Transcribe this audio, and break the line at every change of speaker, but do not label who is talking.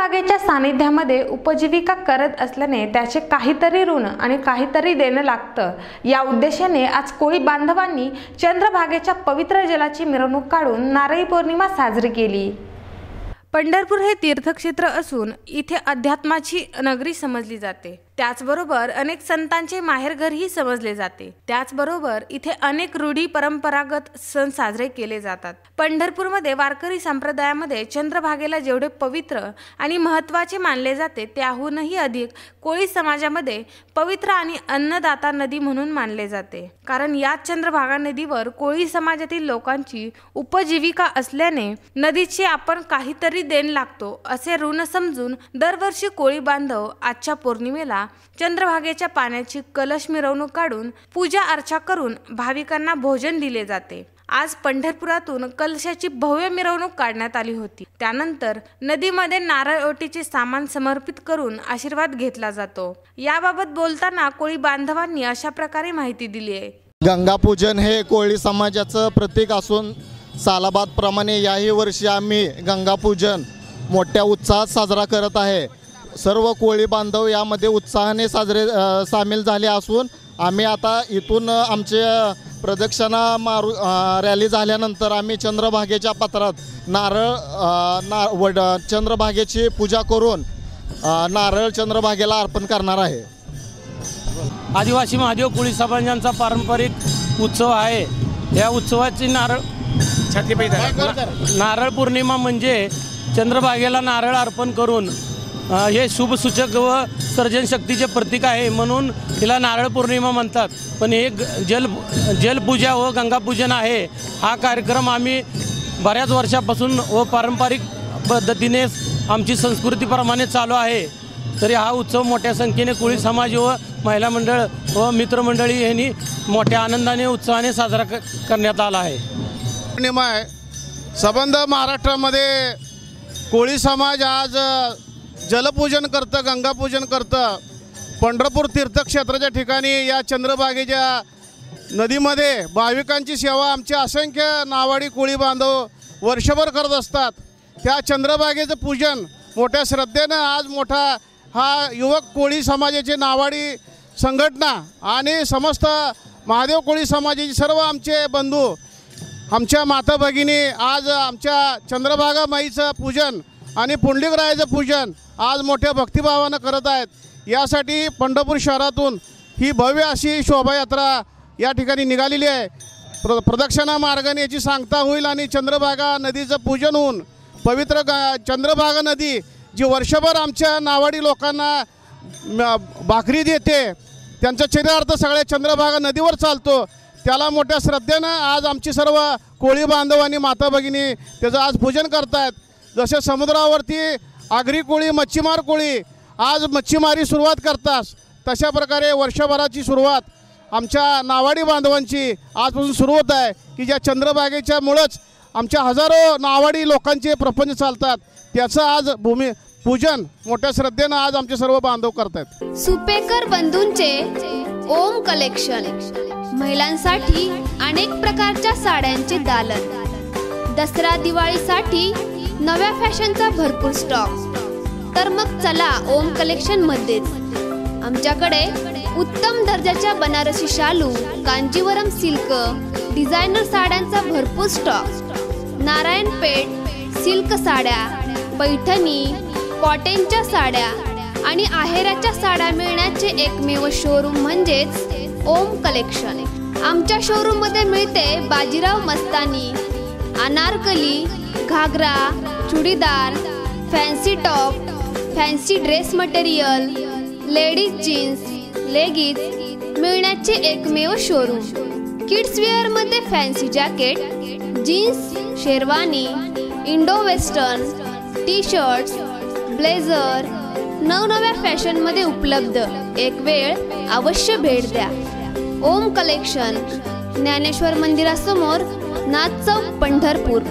सानिध्यामध्ये उपजीविका करत असल्याने त्याचे काहीतरी ऋण आणि काहीतरी देणं लागतं. या उद्देशाने आज कोळी बांधवांनी चंद्रभागेच्या पवित्र जलाची मिरवणूक काढून नारळी पौर्णिमा साजरी केली. पंढरपूर हे तीर्थक्षेत्र असून इथे अध्यात्माची नगरी समजली जाते. त्याचबरोबर अनेक संतांचे माहेरघरही समजले जाते. त्याचबरोबर इथे अनेक रूढी परंपरागत सण साजरे केले जातात. पंढरपूरमध्ये वारकरी संप्रदायामध्ये चंद्रभागेला जेवढे पवित्र आणि महत्त्वाचे मानले जाते त्याहूनही अधिक कोळी समाजामध्ये पवित्र आणि अन्नदाता नदी म्हणून मानले जाते. कारण याच चंद्रभागा नदीवर कोळी समाजातील लोकांची उपजीविका असल्याने नदीची आपण काहीतरी देण लागतो असे ऋण समजून दरवर्षी कोळी बांधव आजच्या पौर्णिमेला चंद्रभागेच्या पाण्याची कलश मिरवणूक काढून पूजा अर्चा करून भाविकांना भोजन दिले जाते. आज पंढरपुरातून कलशाची भव्य मिरवणूक काढण्यात आली होती. त्यानंतर नदीमध्ये नारळ ओटीचे सामान समर्पित करून आशीर्वाद घेतला जातो. याबाबत बोलताना कोळी बांधवांनी अशा प्रकारे माहिती दिली आहे.
गंगापूजन हे कोळी समाजाचं प्रतीक असून सालाबादप्रमाणे याही वर्षी आम्ही गंगापूजन मोठ्या उत्साहात साजरा करत आहे. सर्व कोळी बांधव यामध्ये उत्साहाने साजरे सामील झाले असून आम्ही आता इथून आमचे प्रदक्षिणा मारू रॅली झाल्यानंतर आम्ही चंद्रभागेच्या पत्रात नारळ ना वड चंद्रभागेची पूजा करून नारळ चंद्रभागेला अर्पण करणार आहे.
आदिवासी महादेव कोळी समाजांचा पारंपरिक उत्सव आहे. या उत्सवाची नारळ नारळ पौर्णिमा म्हणजे चंद्रभागेला नारळ अर्पण करून हे शुभसूचक व सर्जनशक्तीचे प्रतीक आहे म्हणून तिला नारळ पौर्णिमा म्हणतात. पण हे जल जलपूजा व गंगापूजन आहे. हा कार्यक्रम आम्ही बऱ्याच वर्षापासून व पारंपरिक पद्धतीने आमची संस्कृतीप्रमाणे चालू आहे. तरी हा उत्सव मोठ्या संख्येने कोळी समाज व महिला मंडळ व मित्रमंडळी यांनी मोठ्या आनंदाने उत्साहाने साजरा क- करण्यात आला आहे.
पौर्णिमा आहे. संबंध महाराष्ट्रामध्ये कोळी समाज आज जलपूजन करतं गंगापूजन करतं. पंढरपूर तीर्थक्षेत्राच्या ठिकाणी या चंद्रभागेच्या नदीमध्ये भाविकांची सेवा आमचे असंख्य नावाडी कोळी बांधव वर्षभर करत असतात. त्या चंद्रभागेचं पूजन मोठ्या श्रद्धेनं आज मोठा हा युवक कोळी समाजाची नावाडी संघटना आणि समस्त महादेव कोळी समाजाचे सर्व आमचे बंधू आमच्या माता भगिनी आज आमच्या चंद्रभागा माईचं पूजन आणि पुंडलिकरायाचं पूजन आज मोठ्या भक्तिभावानं करत आहेत. यासाठी पंढरपूर शहरातून ही भव्य अशी शोभायात्रा या ठिकाणी निघालेली आहे. प्र प्रदक्षिणा मार्गाने याची सांगता होईल आणि चंद्रभागा नदीचं पूजन होऊन पवित्र गा चंद्रभागा नदी जी वर्षभर आमच्या नावाडी लोकांना भाकरी देते त्यांचा चरितार्थ सगळ्या चंद्रभागा नदीवर चालतो. त्याला मोठ्या श्रद्धेनं आज आमची सर्व कोळी बांधव आणि माता भगिनी त्याचं आज पूजन करतायत. जसे समुद्रावरती आगरी कोळी मच्छीमार कोळी आज मच्छीमारी सुरुवात करतात तशा प्रकारे वर्षभराची सुरुवात आमच्या नावाडी बांधवांची आजपासून सुरू होत आहे की ज्या चंद्रभागेच्यामुळंच आमच्या हजारो नावाडी लोकांचे प्रपंच चालतात त्याचं आज भूमी पूजन मोठ्या श्रद्धेनं आज आमचे सर्व बांधव करतात
सुपेकर बंधूंचे ओम कलेक्शन. महिलांसाठी अनेक प्रकारच्या साड्यांचे दालन. दसरा दिवाळीसाठी नव्या फॅशनचा भरपूर स्टॉक तर मग चला ओम कलेक्शन मध्येच. आमच्याकडे उत्तम दर्जाच्या बनारसी शालू कांजीवरम सिल्क डिझायनर साड्यांचा भरपूर स्टॉक नारायणपेठ सिल्क साड्या पैठणी कॉटनच्या साड्या आणि आहेराच्या साड्या मिळण्याचे एकमेव शोरूम म्हणजेच ओम कलेक्शन आमच्या शोरूममध्ये मिळते Bajirao Mastani Anarkali ghagra churidar fancy top fancy dress material ladies jeans leggings मिळण्याचे एकमेव showroom kids वेअरमध्ये fancy jacket jeans sherwani Indo western T shirts blazer नवनव्या फॅशनमध्ये उपलब्ध. एक वेळ अवश्य भेट द्या. ओम कलेक्शन ज्ञानेश्वर मंदिरासमोर नाथ चौक पंढरपूर.